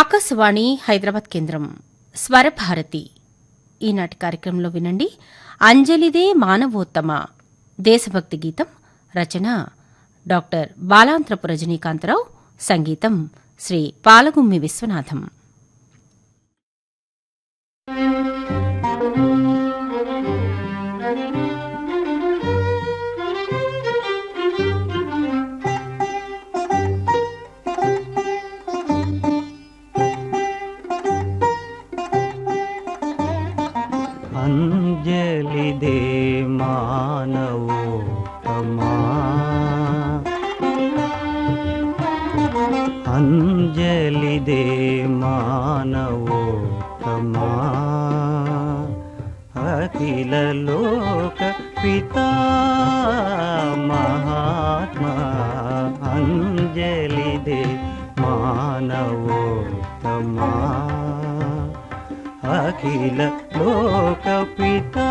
ఆకాశవాణి హైదరాబాద్ కేంద్రం. స్వరభారతి. ఈనాటి కార్యక్రమంలో వినండి. అంజలిదే మానవోత్తమ. దేశభక్తి గీతం రచన డాక్టర్ బాలాంత్రపు రజనీకాంతరావు. సంగీతం శ్రీ పాలగుమ్మి విశ్వనాథం. అంజలిదే మానవోత్తమా అంజలిదే మానవోత్తమా అఖిల లోక పితా మహాత్మా అంజలిదే మానవోత్తమా అఖిల లోక పితా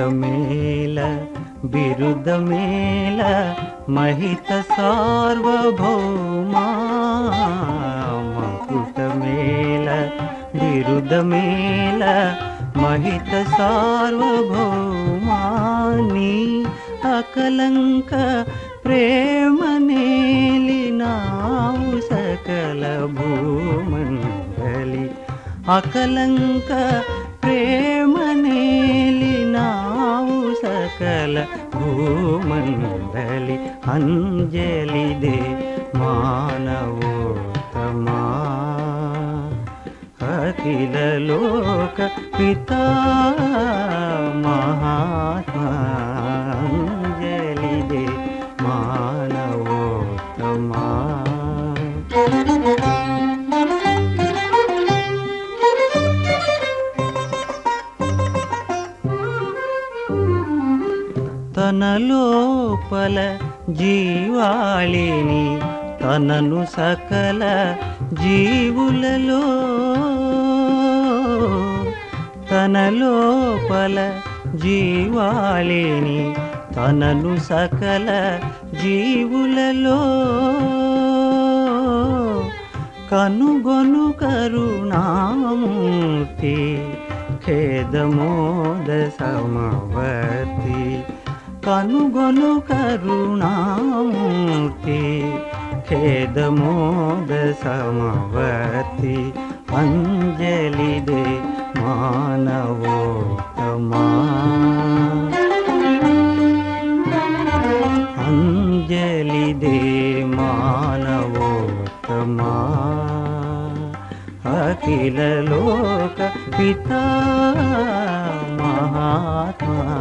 मेला विरुद मेला सारभौमा उट मेला विरुद मेला सारभौमानि अकलङ्क प्रेम नी ना भो मण्डलि अकलङ्क प्रेम సకల భూమండలి అంజలిదే మానవోత్తమా? అఖిల లోక పితా మహాత్మా అంజలిదే మానవోత్తమా తన లోపల జీవాళిని తనను సకల జీవులలో తన లోపల జీవాళిని తనను సకల జీవులలో కనుగొను కరుణామూర్తి ఖేదమోద సమవర్తి కనుగొను కరుణామూర్తి ఖేదమోద సమవర్తి అంజలిదే మానవోత్తమా. అంజలిదే మానవోత్తమా. అఖిల లోక పితా మహాత్మా.